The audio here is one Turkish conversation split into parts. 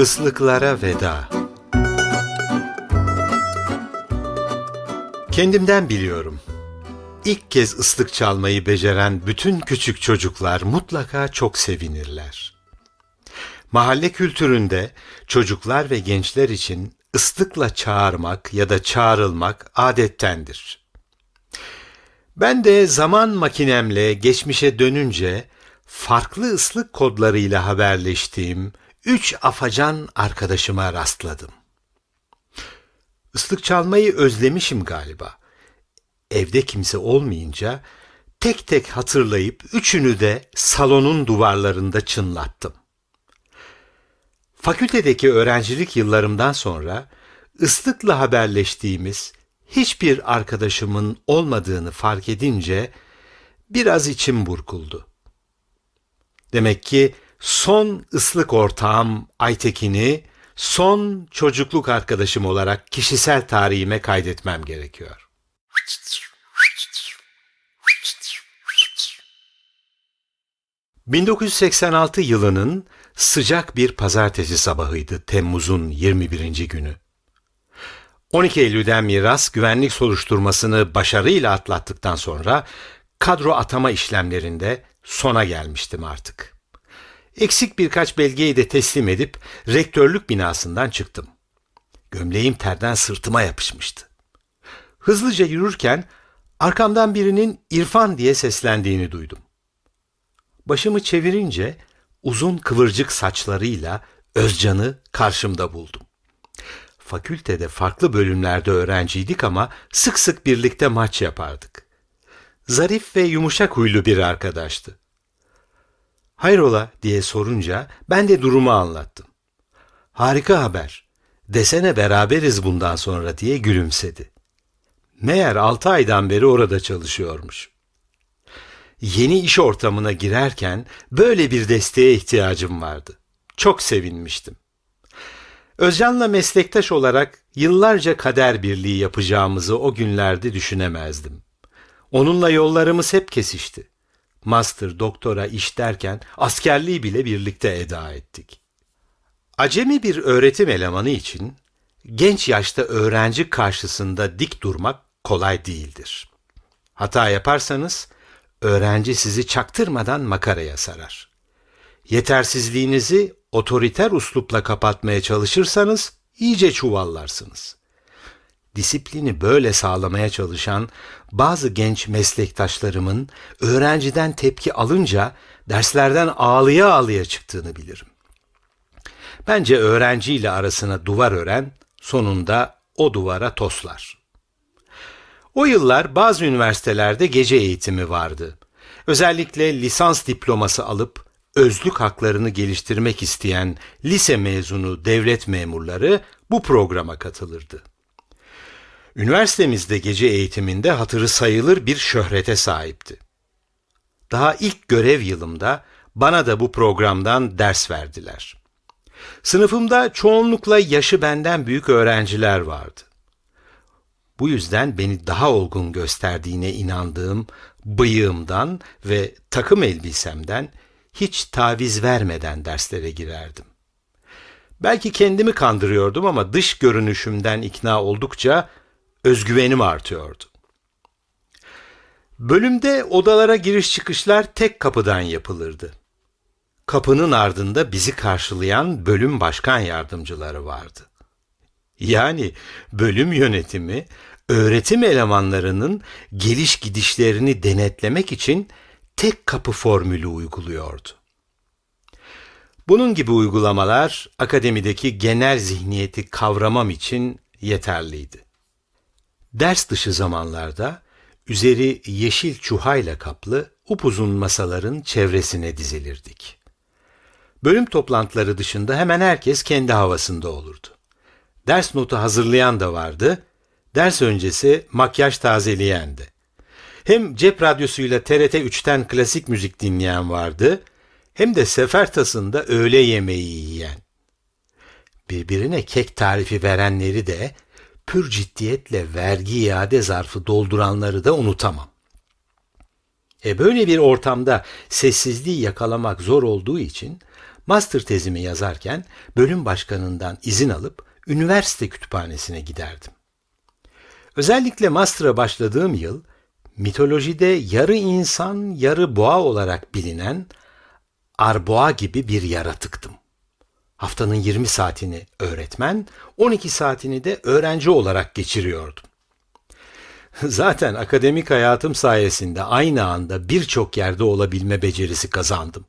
Islıklara veda. Kendimden biliyorum. İlk kez ıslık çalmayı beceren bütün küçük çocuklar mutlaka çok sevinirler. Mahalle kültüründe çocuklar ve gençler için ıslıkla çağırmak ya da çağrılmak adettendir. Ben de zaman makinemle geçmişe dönünce farklı ıslık kodlarıyla haberleştiğim üç afacan arkadaşıma rastladım. Islık çalmayı özlemişim galiba. Evde kimse olmayınca tek tek hatırlayıp üçünü de salonun duvarlarında çınlattım. Fakültedeki öğrencilik yıllarımdan sonra ıslıkla haberleştiğimiz hiçbir arkadaşımın olmadığını fark edince biraz içim burkuldu. Demek ki son ıslık ortağım Aytekin'i son çocukluk arkadaşım olarak kişisel tarihime kaydetmem gerekiyor. ...1986 yılının sıcak bir pazartesi sabahıydı Temmuz'un 21. günü. 12 Eylül'den miras güvenlik soruşturmasını başarıyla atlattıktan sonra kadro atama işlemlerinde sona gelmiştim artık. Eksik birkaç belgeyi de teslim edip rektörlük binasından çıktım. Gömleğim terden sırtıma yapışmıştı. Hızlıca yürürken arkamdan birinin İrfan diye seslendiğini duydum. Başımı çevirince uzun kıvırcık saçlarıyla Özcan'ı karşımda buldum. Fakültede farklı bölümlerde öğrenciydik ama sık sık birlikte maç yapardık. Zarif ve yumuşak huylu bir arkadaştı. Hayrola diye sorunca ben de durumu anlattım. Harika haber. Desene beraberiz bundan sonra diye gülümsedi. Meğer altı aydan beri orada çalışıyormuş. Yeni iş ortamına girerken böyle bir desteğe ihtiyacım vardı. Çok sevinmiştim. Özcan'la meslektaş olarak yıllarca kader birliği yapacağımızı o günlerde düşünemezdim. Onunla yollarımız hep kesişti. Master, doktora, iş derken askerliği bile birlikte eda ettik. Acemi bir öğretim elemanı için genç yaşta öğrenci karşısında dik durmak kolay değildir. Hata yaparsanız öğrenci sizi çaktırmadan makaraya sarar. Yetersizliğinizi otoriter uslupla kapatmaya çalışırsanız iyice çuvallarsınız. Disiplini böyle sağlamaya çalışan bazı genç meslektaşlarımın öğrenciden tepki alınca derslerden ağlıya ağlıya çıktığını bilirim. Bence öğrenciyle arasına duvar ören sonunda o duvara toslar. O yıllar bazı üniversitelerde gece eğitimi vardı. Özellikle lisans diploması alıp özlük haklarını geliştirmek isteyen lise mezunu devlet memurları bu programa katılırdı. Üniversitemizde gece eğitiminde hatırı sayılır bir şöhrete sahipti. Daha ilk görev yılımda bana da bu programdan ders verdiler. Sınıfımda çoğunlukla yaşı benden büyük öğrenciler vardı. Bu yüzden beni daha olgun gösterdiğine inandığım bıyığımdan ve takım elbisemden hiç taviz vermeden derslere girerdim. Belki kendimi kandırıyordum ama dış görünüşümden ikna oldukça özgüvenim artıyordu. Bölümde odalara giriş çıkışlar tek kapıdan yapılırdı. Kapının ardında bizi karşılayan bölüm başkan yardımcıları vardı. Yani bölüm yönetimi öğretim elemanlarının geliş gidişlerini denetlemek için tek kapı formülü uyguluyordu. Bunun gibi uygulamalar akademideki genel zihniyeti kavramam için yeterliydi. Ders dışı zamanlarda üzeri yeşil çuhayla kaplı upuzun masaların çevresine dizilirdik. Bölüm toplantıları dışında hemen herkes kendi havasında olurdu. Ders notu hazırlayan da vardı, ders öncesi makyaj tazeleyen de. Hem cep radyosuyla TRT 3'ten klasik müzik dinleyen vardı, hem de sefer tasında öğle yemeği yiyen. Birbirine kek tarifi verenleri de pür ciddiyetle vergi iade zarfı dolduranları da unutamam. E böyle bir ortamda sessizliği yakalamak zor olduğu için master tezimi yazarken bölüm başkanından izin alıp üniversite kütüphanesine giderdim. Özellikle master'a başladığım yıl mitolojide yarı insan, yarı boğa olarak bilinen arboğa gibi bir yaratıktım. Haftanın 20 saatini öğretmen, 12 saatini de öğrenci olarak geçiriyordum. Zaten akademik hayatım sayesinde aynı anda birçok yerde olabilme becerisi kazandım.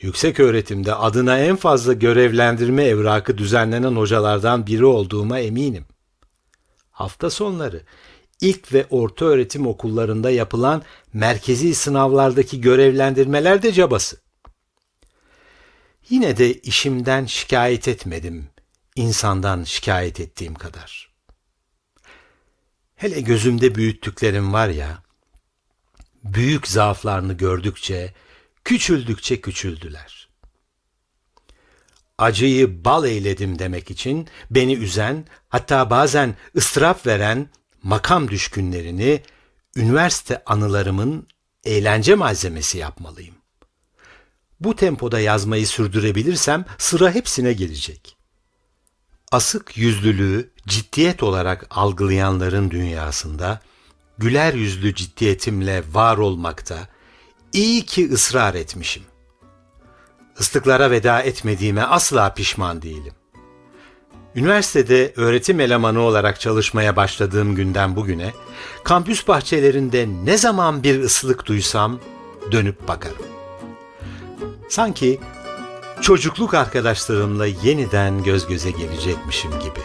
Yüksek öğretimde adına en fazla görevlendirme evrakı düzenlenen hocalardan biri olduğuma eminim. Hafta sonları ilk ve orta öğretim okullarında yapılan merkezi sınavlardaki görevlendirmeler de cabası. Yine de işimden şikayet etmedim, insandan şikayet ettiğim kadar. Hele gözümde büyüttüklerim var ya, büyük zaaflarını gördükçe, küçüldükçe küçüldüler. Acıyı bal eyledim demek için beni üzen, hatta bazen ıstırap veren makam düşkünlerini üniversite anılarımın eğlence malzemesi yapmalıyım. Bu tempoda yazmayı sürdürebilirsem sıra hepsine gelecek. Asık yüzlülüğü ciddiyet olarak algılayanların dünyasında güler yüzlü ciddiyetimle var olmakta iyi ki ısrar etmişim. Islıklara veda etmediğime asla pişman değilim. Üniversitede öğretim elemanı olarak çalışmaya başladığım günden bugüne kampüs bahçelerinde ne zaman bir ıslık duysam dönüp bakarım. Sanki çocukluk arkadaşlarımla yeniden göz göze gelecekmişim gibi.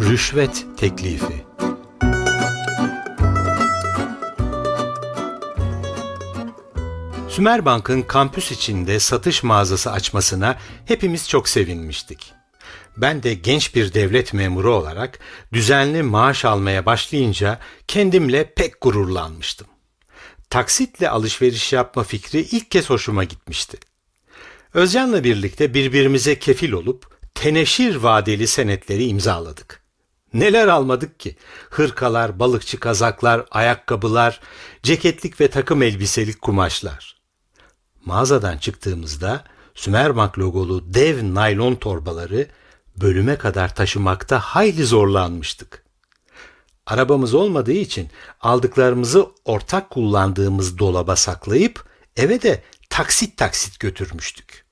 Rüşvet teklifi Sümerbank'ın kampüs içinde satış mağazası açmasına hepimiz çok sevinmiştik. Ben de genç bir devlet memuru olarak düzenli maaş almaya başlayınca kendimle pek gururlanmıştım. Taksitle alışveriş yapma fikri ilk kez hoşuma gitmişti. Özcan'la birlikte birbirimize kefil olup teneşir vadeli senetleri imzaladık. Neler almadık ki? Hırkalar, balıkçı kazaklar, ayakkabılar, ceketlik ve takım elbiselik kumaşlar. Mağazadan çıktığımızda Sümerbank logolu dev naylon torbaları bölüme kadar taşımakta hayli zorlanmıştık. Arabamız olmadığı için aldıklarımızı ortak kullandığımız dolaba saklayıp eve de taksit taksit götürmüştük.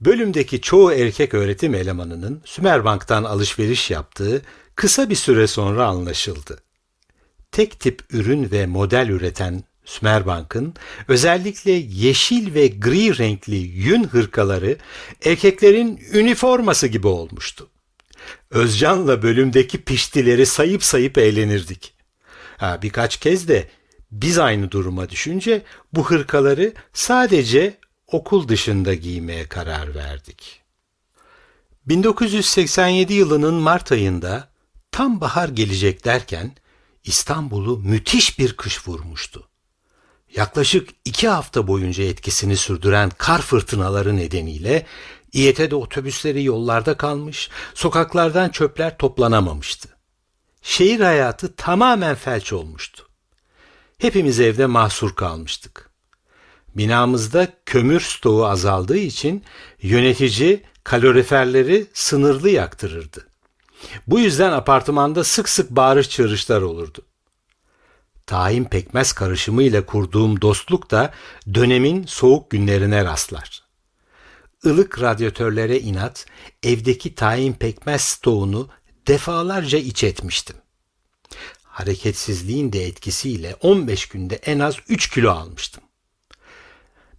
Bölümdeki çoğu erkek öğretim elemanının Sümerbank'tan alışveriş yaptığı kısa bir süre sonra anlaşıldı. Tek tip ürün ve model üreten Sümerbank'ın özellikle yeşil ve gri renkli yün hırkaları erkeklerin üniforması gibi olmuştu. Özcan'la bölümdeki piştileri sayıp sayıp eğlenirdik. Ha, birkaç kez de biz aynı duruma düşünce bu hırkaları sadece okul dışında giymeye karar verdik. 1987 yılının Mart ayında tam bahar gelecek derken İstanbul'u müthiş bir kış vurmuştu. Yaklaşık iki hafta boyunca etkisini sürdüren kar fırtınaları nedeniyle İET'de otobüsleri yollarda kalmış, sokaklardan çöpler toplanamamıştı. Şehir hayatı tamamen felç olmuştu. Hepimiz evde mahsur kalmıştık. Binamızda kömür stoğu azaldığı için yönetici kaloriferleri sınırlı yaktırırdı. Bu yüzden apartmanda sık sık bağırış çığırışlar olurdu. Tahin pekmez karışımı ile kurduğum dostluk da dönemin soğuk günlerine rastlar. Ilık radyatörlere inat, evdeki tahin pekmez stoğunu defalarca iç etmiştim. Hareketsizliğin de etkisiyle 15 günde en az 3 kilo almıştım.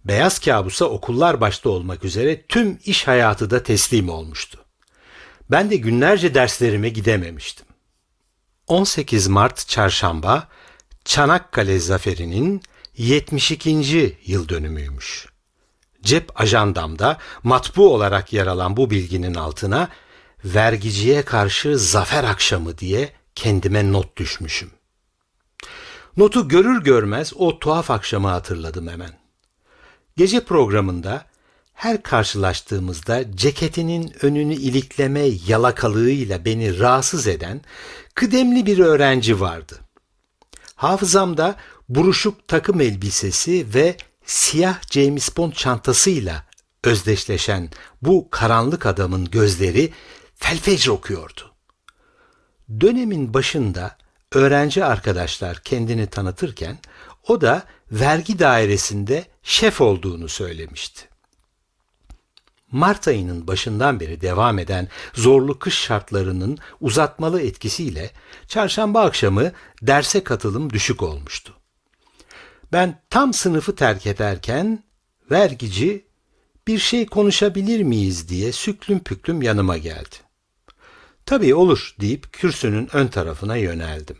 Beyaz kabusa okullar başta olmak üzere tüm iş hayatı da teslim olmuştu. Ben de günlerce derslerime gidememiştim. 18 Mart Çarşamba Çanakkale Zaferi'nin 72. yıl dönümüymüş. Cep ajandamda matbu olarak yer alan bu bilginin altına vergiciye karşı zafer akşamı diye kendime not düşmüşüm. Notu görür görmez o tuhaf akşamı hatırladım hemen. Gece programında her karşılaştığımızda ceketinin önünü ilikleme yalakalığıyla beni rahatsız eden kıdemli bir öğrenci vardı. Hafızamda buruşuk takım elbisesi ve siyah James Bond çantasıyla özdeşleşen bu karanlık adamın gözleri felfecr okuyordu. Dönemin başında öğrenci arkadaşlar kendini tanıtırken o da vergi dairesinde şef olduğunu söylemişti. Mart ayının başından beri devam eden zorlu kış şartlarının uzatmalı etkisiyle çarşamba akşamı derse katılım düşük olmuştu. Ben tam sınıfı terk ederken vergici bir şey konuşabilir miyiz diye süklüm püklüm yanıma geldi. Tabii olur deyip kürsünün ön tarafına yöneldim.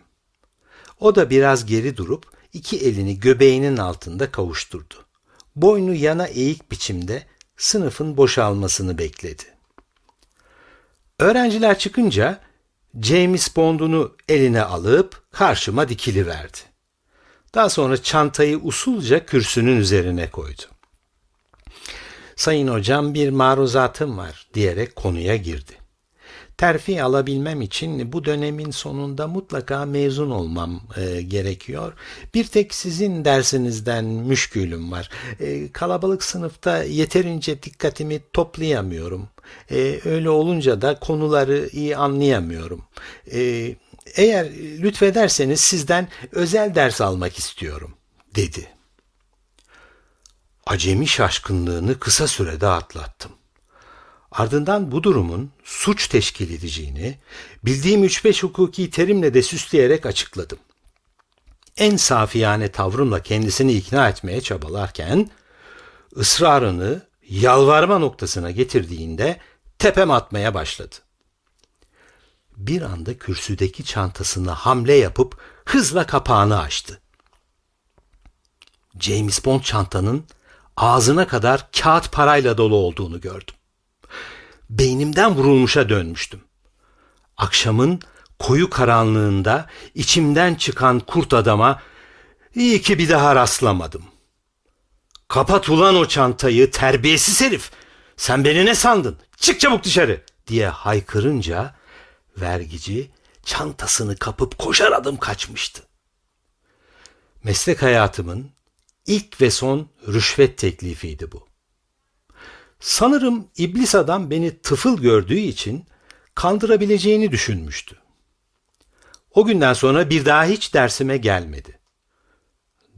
O da biraz geri durup iki elini göbeğinin altında kavuşturdu. Boynu yana eğik biçimde sınıfın boşalmasını bekledi. Öğrenciler çıkınca James Bond'unu eline alıp karşıma dikili verdi. Daha sonra çantayı usulca kürsünün üzerine koydu. Sayın hocam bir maruzatım var diyerek konuya girdi. Terfi alabilmem için bu dönemin sonunda mutlaka mezun olmam e, gerekiyor. Bir tek sizin dersinizden müşkülüm var. E, kalabalık sınıfta yeterince dikkatimi toplayamıyorum. E, öyle olunca da konuları iyi anlayamıyorum. E, eğer lütfederseniz sizden özel ders almak istiyorum, dedi. Acemi şaşkınlığını kısa sürede atlattım. Ardından bu durumun suç teşkil edeceğini bildiğim 3-5 hukuki terimle de süsleyerek açıkladım. En safiyane tavrımla kendisini ikna etmeye çabalarken ısrarını yalvarma noktasına getirdiğinde tepem atmaya başladı. Bir anda kürsüdeki çantasına hamle yapıp hızla kapağını açtı. James Bond çantanın ağzına kadar kağıt parayla dolu olduğunu gördüm beynimden vurulmuşa dönmüştüm. Akşamın koyu karanlığında içimden çıkan kurt adama iyi ki bir daha rastlamadım. Kapat ulan o çantayı terbiyesiz herif. Sen beni ne sandın? Çık çabuk dışarı diye haykırınca vergici çantasını kapıp koşar adım kaçmıştı. Meslek hayatımın ilk ve son rüşvet teklifiydi bu. Sanırım iblis adam beni tıfıl gördüğü için kandırabileceğini düşünmüştü. O günden sonra bir daha hiç dersime gelmedi.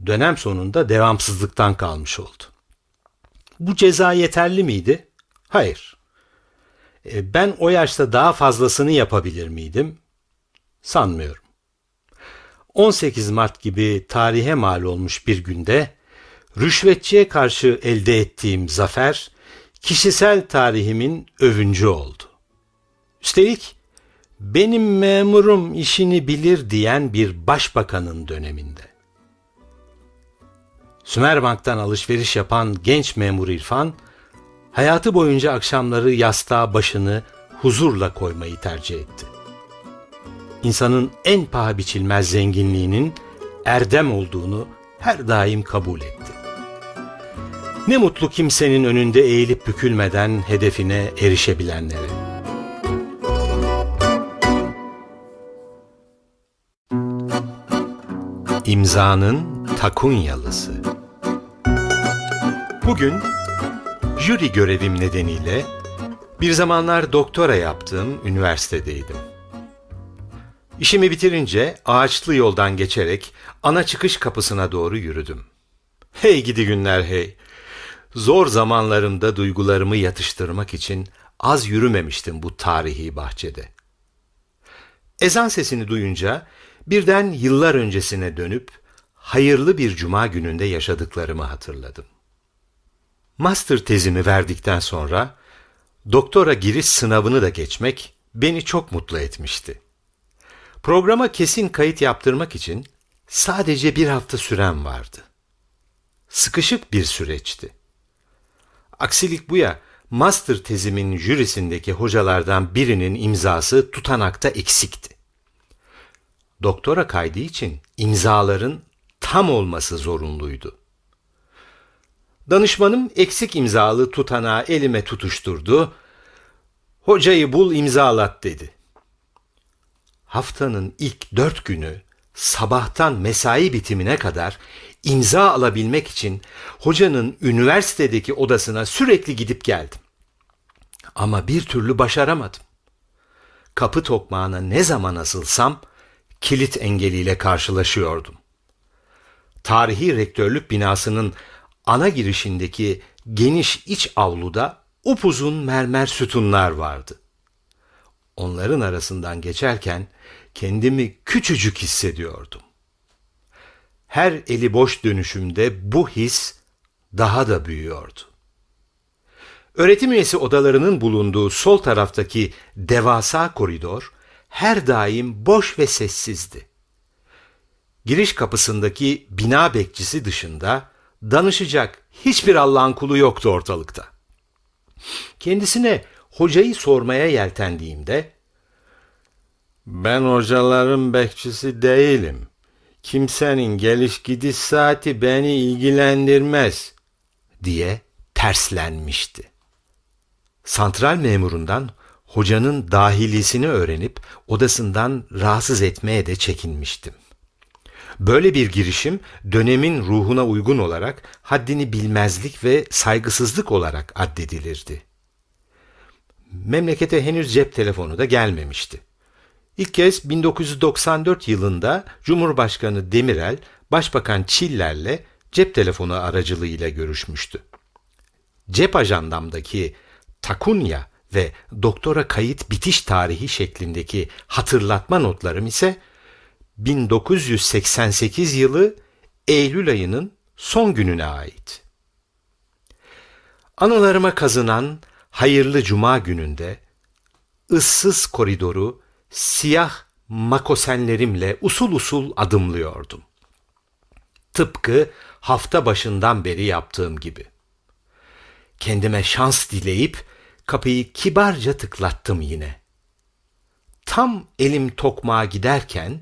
Dönem sonunda devamsızlıktan kalmış oldu. Bu ceza yeterli miydi? Hayır. E, ben o yaşta daha fazlasını yapabilir miydim? Sanmıyorum. 18 Mart gibi tarihe mal olmuş bir günde rüşvetçiye karşı elde ettiğim zafer kişisel tarihimin övüncü oldu. Üstelik benim memurum işini bilir diyen bir başbakanın döneminde. Sümerbank'tan alışveriş yapan genç memur İrfan, hayatı boyunca akşamları yastığa başını huzurla koymayı tercih etti. İnsanın en paha biçilmez zenginliğinin erdem olduğunu her daim kabul etti. Ne mutlu kimsenin önünde eğilip bükülmeden hedefine erişebilenlere. İmzanın takunyalısı. Bugün jüri görevim nedeniyle bir zamanlar doktora yaptığım üniversitedeydim. İşimi bitirince ağaçlı yoldan geçerek ana çıkış kapısına doğru yürüdüm. Hey gidi günler hey. Zor zamanlarımda duygularımı yatıştırmak için az yürümemiştim bu tarihi bahçede. Ezan sesini duyunca birden yıllar öncesine dönüp hayırlı bir cuma gününde yaşadıklarımı hatırladım. Master tezimi verdikten sonra doktora giriş sınavını da geçmek beni çok mutlu etmişti. Programa kesin kayıt yaptırmak için sadece bir hafta sürem vardı. Sıkışık bir süreçti. Aksilik bu ya, master tezimin jürisindeki hocalardan birinin imzası tutanakta eksikti. Doktora kaydı için imzaların tam olması zorunluydu. Danışmanım eksik imzalı tutanağı elime tutuşturdu. Hocayı bul imzalat dedi. Haftanın ilk dört günü sabahtan mesai bitimine kadar imza alabilmek için hocanın üniversitedeki odasına sürekli gidip geldim. Ama bir türlü başaramadım. Kapı tokmağına ne zaman asılsam kilit engeliyle karşılaşıyordum. Tarihi rektörlük binasının ana girişindeki geniş iç avluda upuzun mermer sütunlar vardı. Onların arasından geçerken kendimi küçücük hissediyordum. Her eli boş dönüşümde bu his daha da büyüyordu. Öğretim üyesi odalarının bulunduğu sol taraftaki devasa koridor her daim boş ve sessizdi. Giriş kapısındaki bina bekçisi dışında danışacak hiçbir Allah'ın kulu yoktu ortalıkta. Kendisine hocayı sormaya yeltendiğimde ben hocaların bekçisi değilim. Kimsenin geliş gidiş saati beni ilgilendirmez diye terslenmişti. Santral memurundan hocanın dahilisini öğrenip odasından rahatsız etmeye de çekinmiştim. Böyle bir girişim dönemin ruhuna uygun olarak haddini bilmezlik ve saygısızlık olarak addedilirdi. Memlekete henüz cep telefonu da gelmemişti. İlk kez 1994 yılında Cumhurbaşkanı Demirel, Başbakan Çiller'le cep telefonu aracılığıyla görüşmüştü. Cep ajandamdaki takunya ve doktora kayıt bitiş tarihi şeklindeki hatırlatma notlarım ise 1988 yılı Eylül ayının son gününe ait. Anılarıma kazınan hayırlı cuma gününde ıssız koridoru siyah makosenlerimle usul usul adımlıyordum. Tıpkı hafta başından beri yaptığım gibi. Kendime şans dileyip kapıyı kibarca tıklattım yine. Tam elim tokmağa giderken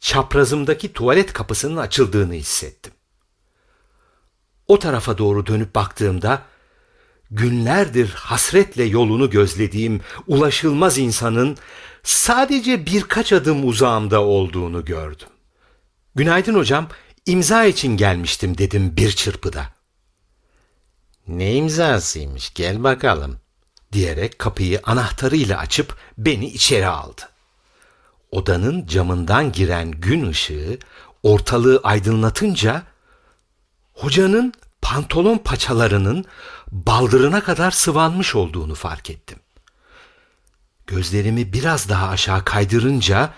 çaprazımdaki tuvalet kapısının açıldığını hissettim. O tarafa doğru dönüp baktığımda günlerdir hasretle yolunu gözlediğim ulaşılmaz insanın sadece birkaç adım uzağımda olduğunu gördüm. Günaydın hocam, imza için gelmiştim dedim bir çırpıda. Ne imzasıymış gel bakalım diyerek kapıyı anahtarıyla açıp beni içeri aldı. Odanın camından giren gün ışığı ortalığı aydınlatınca hocanın pantolon paçalarının baldırına kadar sıvanmış olduğunu fark ettim. Gözlerimi biraz daha aşağı kaydırınca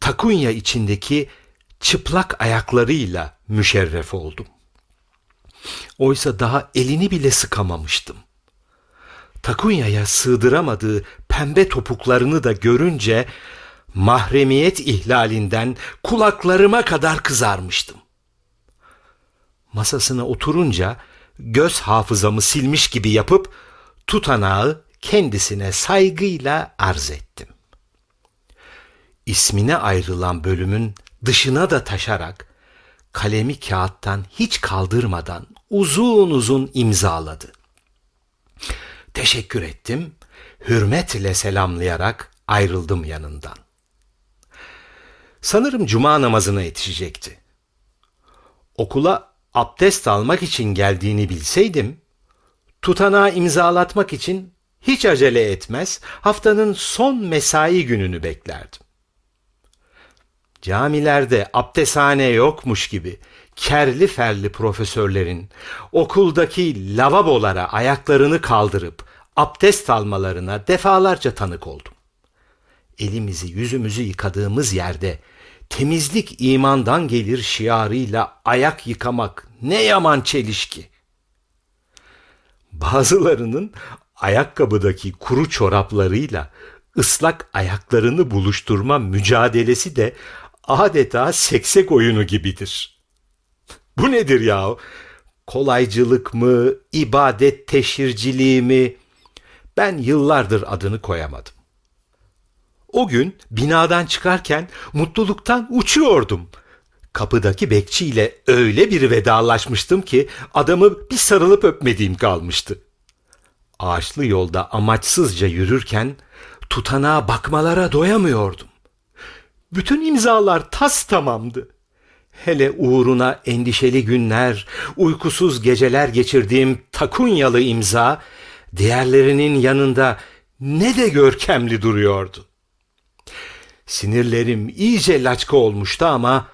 takunya içindeki çıplak ayaklarıyla müşerref oldum. Oysa daha elini bile sıkamamıştım. Takunya'ya sığdıramadığı pembe topuklarını da görünce mahremiyet ihlalinden kulaklarıma kadar kızarmıştım. Masasına oturunca göz hafızamı silmiş gibi yapıp tutanağı kendisine saygıyla arz ettim. İsmine ayrılan bölümün dışına da taşarak kalemi kağıttan hiç kaldırmadan uzun uzun imzaladı. Teşekkür ettim, hürmetle selamlayarak ayrıldım yanından. Sanırım cuma namazına yetişecekti. Okula abdest almak için geldiğini bilseydim, tutanağı imzalatmak için hiç acele etmez, haftanın son mesai gününü beklerdim. Camilerde abdesthane yokmuş gibi kerli ferli profesörlerin okuldaki lavabolara ayaklarını kaldırıp abdest almalarına defalarca tanık oldum. Elimizi yüzümüzü yıkadığımız yerde temizlik imandan gelir şiarıyla ayak yıkamak ne yaman çelişki. Bazılarının ayakkabıdaki kuru çoraplarıyla ıslak ayaklarını buluşturma mücadelesi de adeta seksek oyunu gibidir. Bu nedir ya? Kolaycılık mı, ibadet teşhirciliği mi? Ben yıllardır adını koyamadım. O gün binadan çıkarken mutluluktan uçuyordum. Kapıdaki bekçiyle öyle bir vedalaşmıştım ki adamı bir sarılıp öpmediğim kalmıştı. Ağaçlı yolda amaçsızca yürürken tutanağa bakmalara doyamıyordum. Bütün imzalar tas tamamdı. Hele uğruna endişeli günler, uykusuz geceler geçirdiğim takunyalı imza, diğerlerinin yanında ne de görkemli duruyordu. Sinirlerim iyice laçka olmuştu ama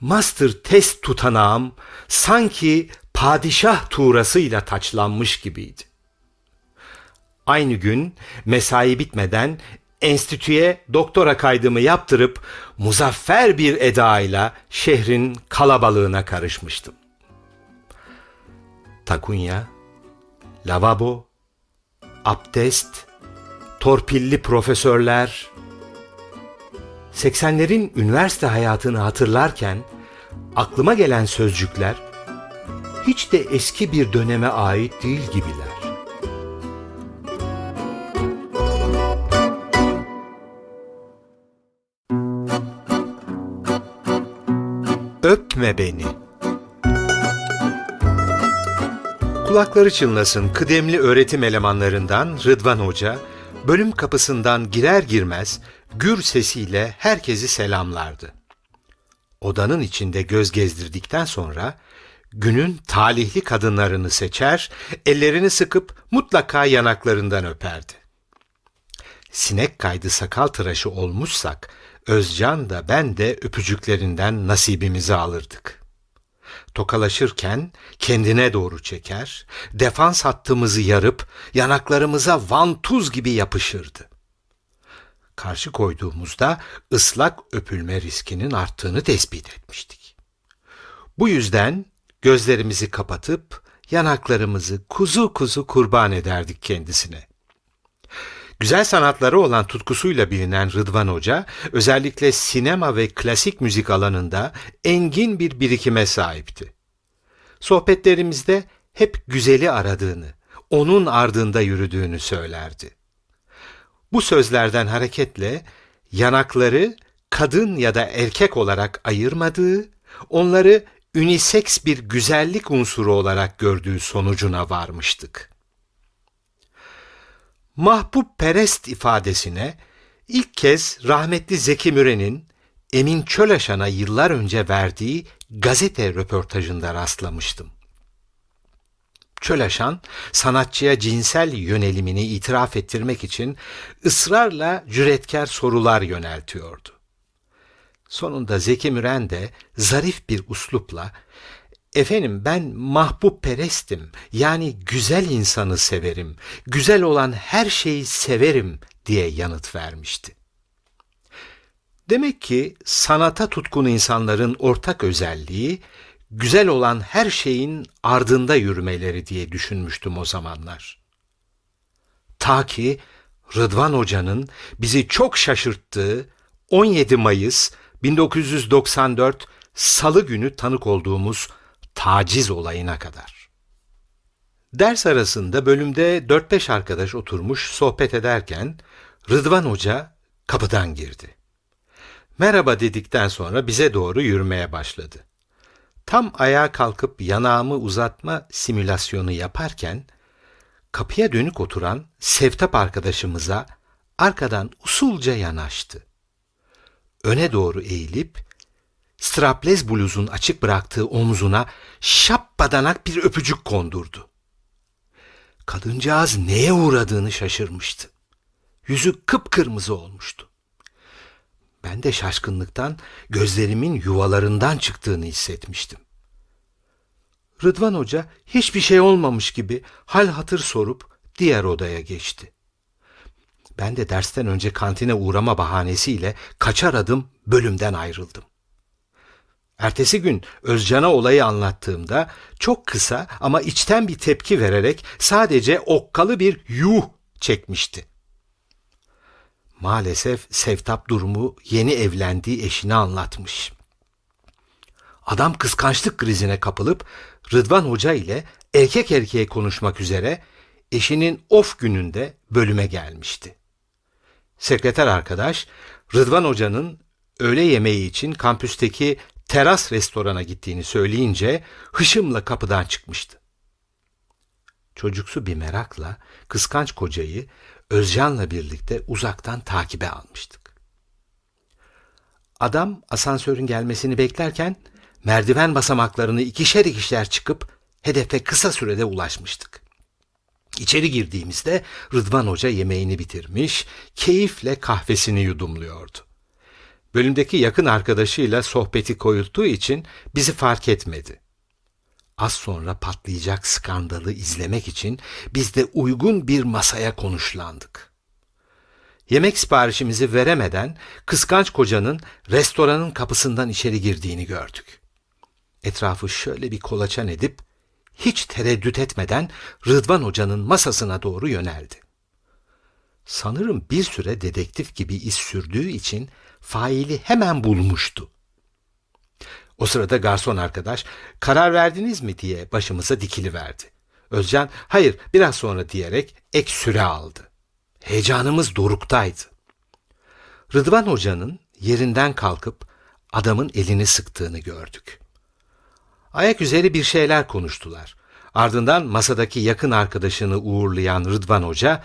master test tutanağım sanki padişah tuğrasıyla taçlanmış gibiydi. Aynı gün mesai bitmeden enstitüye doktora kaydımı yaptırıp muzaffer bir edayla şehrin kalabalığına karışmıştım. Takunya, lavabo, abdest, torpilli profesörler, 80'lerin üniversite hayatını hatırlarken aklıma gelen sözcükler hiç de eski bir döneme ait değil gibiler. Öpme beni. Kulakları çınlasın kıdemli öğretim elemanlarından Rıdvan Hoca, bölüm kapısından girer girmez gür sesiyle herkesi selamlardı. Odanın içinde göz gezdirdikten sonra günün talihli kadınlarını seçer, ellerini sıkıp mutlaka yanaklarından öperdi. Sinek kaydı sakal tıraşı olmuşsak, Özcan da ben de öpücüklerinden nasibimizi alırdık. Tokalaşırken kendine doğru çeker, defans hattımızı yarıp yanaklarımıza vantuz gibi yapışırdı. Karşı koyduğumuzda ıslak öpülme riskinin arttığını tespit etmiştik. Bu yüzden gözlerimizi kapatıp yanaklarımızı kuzu kuzu kurban ederdik kendisine. Güzel sanatları olan tutkusuyla bilinen Rıdvan Hoca, özellikle sinema ve klasik müzik alanında engin bir birikime sahipti. Sohbetlerimizde hep güzeli aradığını, onun ardında yürüdüğünü söylerdi. Bu sözlerden hareketle yanakları kadın ya da erkek olarak ayırmadığı, onları üniseks bir güzellik unsuru olarak gördüğü sonucuna varmıştık. Mahbub perest ifadesine ilk kez rahmetli Zeki Müren'in Emin Çölaşan'a yıllar önce verdiği gazete röportajında rastlamıştım. Çölaşan, sanatçıya cinsel yönelimini itiraf ettirmek için ısrarla cüretkar sorular yöneltiyordu. Sonunda Zeki Müren de zarif bir uslupla Efendim ben mahbub perestim. Yani güzel insanı severim. Güzel olan her şeyi severim diye yanıt vermişti. Demek ki sanata tutkun insanların ortak özelliği güzel olan her şeyin ardında yürümeleri diye düşünmüştüm o zamanlar. Ta ki Rıdvan Hoca'nın bizi çok şaşırttığı 17 Mayıs 1994 Salı günü tanık olduğumuz taciz olayına kadar. Ders arasında bölümde 4-5 arkadaş oturmuş sohbet ederken Rıdvan Hoca kapıdan girdi. Merhaba dedikten sonra bize doğru yürümeye başladı. Tam ayağa kalkıp yanağımı uzatma simülasyonu yaparken kapıya dönük oturan Sevtap arkadaşımıza arkadan usulca yanaştı. Öne doğru eğilip straplez bluzun açık bıraktığı omzuna şappadanak bir öpücük kondurdu. Kadıncağız neye uğradığını şaşırmıştı. Yüzü kıpkırmızı olmuştu. Ben de şaşkınlıktan gözlerimin yuvalarından çıktığını hissetmiştim. Rıdvan Hoca hiçbir şey olmamış gibi hal hatır sorup diğer odaya geçti. Ben de dersten önce kantine uğrama bahanesiyle kaçar adım bölümden ayrıldım. Ertesi gün Özcan'a olayı anlattığımda çok kısa ama içten bir tepki vererek sadece okkalı bir yuh çekmişti. Maalesef Sevtap durumu yeni evlendiği eşine anlatmış. Adam kıskançlık krizine kapılıp Rıdvan Hoca ile erkek erkeğe konuşmak üzere eşinin of gününde bölüme gelmişti. Sekreter arkadaş Rıdvan Hoca'nın öğle yemeği için kampüsteki teras restorana gittiğini söyleyince hışımla kapıdan çıkmıştı. Çocuksu bir merakla kıskanç kocayı Özcan'la birlikte uzaktan takibe almıştık. Adam asansörün gelmesini beklerken merdiven basamaklarını ikişer ikişer çıkıp hedefe kısa sürede ulaşmıştık. İçeri girdiğimizde Rıdvan Hoca yemeğini bitirmiş, keyifle kahvesini yudumluyordu. Bölümdeki yakın arkadaşıyla sohbeti koyulduğu için bizi fark etmedi. Az sonra patlayacak skandalı izlemek için biz de uygun bir masaya konuşlandık. Yemek siparişimizi veremeden kıskanç kocanın restoranın kapısından içeri girdiğini gördük. Etrafı şöyle bir kolaçan edip hiç tereddüt etmeden Rıdvan Hoca'nın masasına doğru yöneldi. Sanırım bir süre dedektif gibi iz sürdüğü için faili hemen bulmuştu. O sırada garson arkadaş karar verdiniz mi diye başımıza dikili verdi. Özcan hayır biraz sonra diyerek ek süre aldı. Heyecanımız doruktaydı. Rıdvan Hoca'nın yerinden kalkıp adamın elini sıktığını gördük. Ayak üzeri bir şeyler konuştular. Ardından masadaki yakın arkadaşını uğurlayan Rıdvan Hoca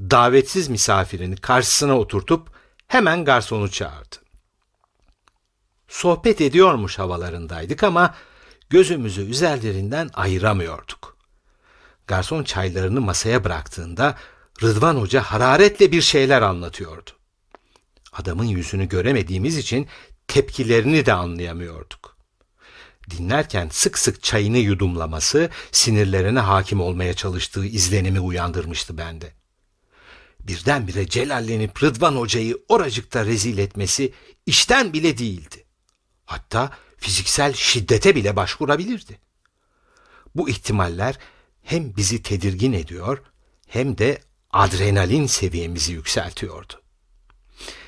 davetsiz misafirini karşısına oturtup hemen garsonu çağırdı. Sohbet ediyormuş havalarındaydık ama gözümüzü üzerlerinden ayıramıyorduk. Garson çaylarını masaya bıraktığında Rıdvan Hoca hararetle bir şeyler anlatıyordu. Adamın yüzünü göremediğimiz için tepkilerini de anlayamıyorduk. Dinlerken sık sık çayını yudumlaması sinirlerine hakim olmaya çalıştığı izlenimi uyandırmıştı bende. Birdenbire celallenip Rıdvan Hoca'yı oracıkta rezil etmesi işten bile değildi. Hatta fiziksel şiddete bile başvurabilirdi. Bu ihtimaller hem bizi tedirgin ediyor hem de adrenalin seviyemizi yükseltiyordu.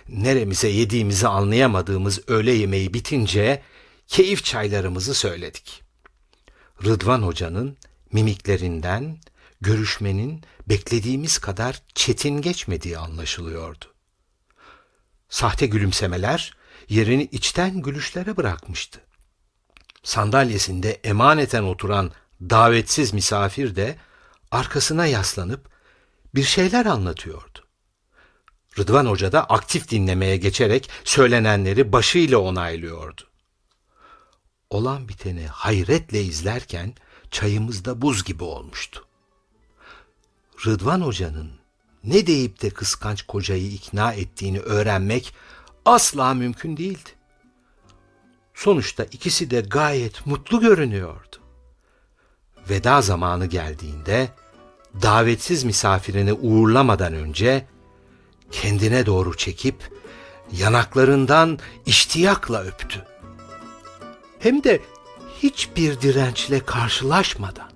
Neremize yediğimizi anlayamadığımız öğle yemeği bitince keyif çaylarımızı söyledik. Rıdvan Hoca'nın mimiklerinden görüşmenin beklediğimiz kadar çetin geçmediği anlaşılıyordu. Sahte gülümsemeler yerini içten gülüşlere bırakmıştı. Sandalyesinde emaneten oturan davetsiz misafir de arkasına yaslanıp bir şeyler anlatıyordu. Rıdvan Hoca da aktif dinlemeye geçerek söylenenleri başıyla onaylıyordu. Olan biteni hayretle izlerken çayımızda buz gibi olmuştu. Rıdvan Hoca'nın ne deyip de kıskanç kocayı ikna ettiğini öğrenmek asla mümkün değildi. Sonuçta ikisi de gayet mutlu görünüyordu. Veda zamanı geldiğinde davetsiz misafirini uğurlamadan önce kendine doğru çekip yanaklarından iştiyakla öptü. Hem de hiçbir dirençle karşılaşmadan.